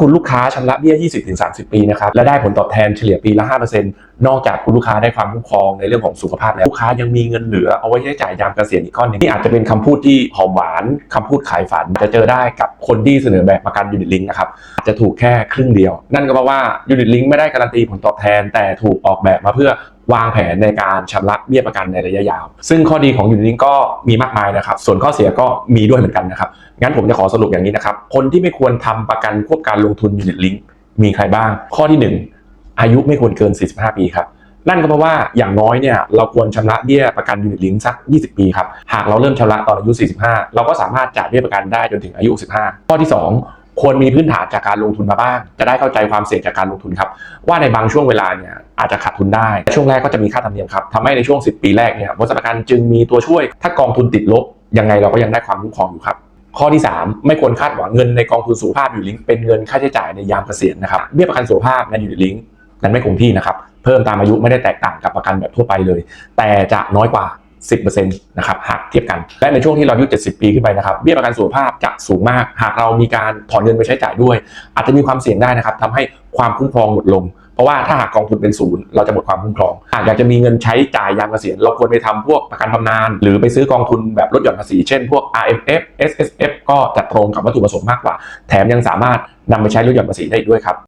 คุณลูกค้าชำระเบี้ย 20-30 ปีนะครับ และได้ผลตอบแทนเฉลี่ยปีละ 5%นอกจากคุณลูกค้าได้ความคุ้มครองในเรื่องของสุขภาพแล้ว ลูกค้ายังมีเงินเหลือเอาไว้ใช้จ่ายยามเกษียณอีกก้อนหนึงนี่อาจจะเป็นคำพูดที่หอมหวานคำพูดขายฝัน จะเจอได้กับคนที่เสนอแบบประกันยูนิตลิงนะครับอาจจะถูกแค่ครึ่งเดียว นั่นก็เพราะว่ายูนิตลิงไม่ได้การันตีผลตอบแทนแต่ถูกออกแบบมาเพื่อ วางแผนในการชำระเบี้ยประกันในระยะยาว ซึ่งข้อดีของยูนิตลิงก็มีมากมายนะครับ ส่วนข้อเสียก็มีด้วยเหมือนกันนะครับ งั้นผมจะขอสรุปอย่างนี้นะครับ คนที่ไม่ควรทำประกันควบการลงทุนยูนิตลิงมีใครบ้าง ข้อที่ 1 อายุไม่ควรเกิน 45 ปีครับนั่นก็เพราะว่าอย่างน้อยเนี่ยเราควรชำระเบี้ยประกันยูนิตลิงสัก 20 ปีครับ หากเราเริ่มชำระตอนอายุ 45 เราก็สามารถจ่ายเบี้ยประกันได้จนถึงอายุ 15 ข้อที่ 2 ควรมีพื้นฐานจากการลงทุนมาบ้าง จะได้เข้าใจความเสี่ยงจากการลงทุนครับ ว่าในบางช่วงเวลาเนี่ยอาจจะขาดทุนได้ ช่วงแรกก็จะมีค่าธรรมเนียมครับทำให้ในช่วง 10 ปีแรกเนี่ยบริษัทประกันจึงมีตัวช่วย ถ้ากองทุนติดลบยังไงเราก็ยังได้ความคุ้มครองอยู่ครับข้อที่ 3 ไม่ควรคาดหวังเงินในกองทุนสุขภาพอยู่ลิงก์เป็นเงินค่าใช้จ่ายในยามเกษียณนะครับเบี้ยประกันสุขภาพในอยู่ลิงก์นั้นไม่คงที่นะครับเพิ่มตามอายุไม่ได้แตกต่างกับประกันแบบทั่วไปเลย แต่จะน้อยกว่า 10%นะครับหาก เทียบกัน และในช่วงที่เราอายุ 70 ปีขึ้นไปนะครับเบี้ยประกันสุขภาพจะสูงมาก หากเรามีการถอนเงินไปใช้จ่ายด้วย อาจจะมีความเสี่ยงได้นะครับทำให้ความคุ้มครองหมดลง เพราะว่าถ้าหากกองทุนเป็นศูนย์เราจะหมดความคุ้มครอง หากอยากจะมีเงินใช้จ่ายยามเกษียณเราควรไปทำพวกประกันบำนาญหรือไปซื้อกองทุนแบบลดหย่อนภาษีเช่นพวก RMF SSF ก็จะตรงกับวัตถุประสงค์มากกว่า แถมยังสามารถนำไปใช้ลดหย่อนภาษีได้อีกด้วยครับ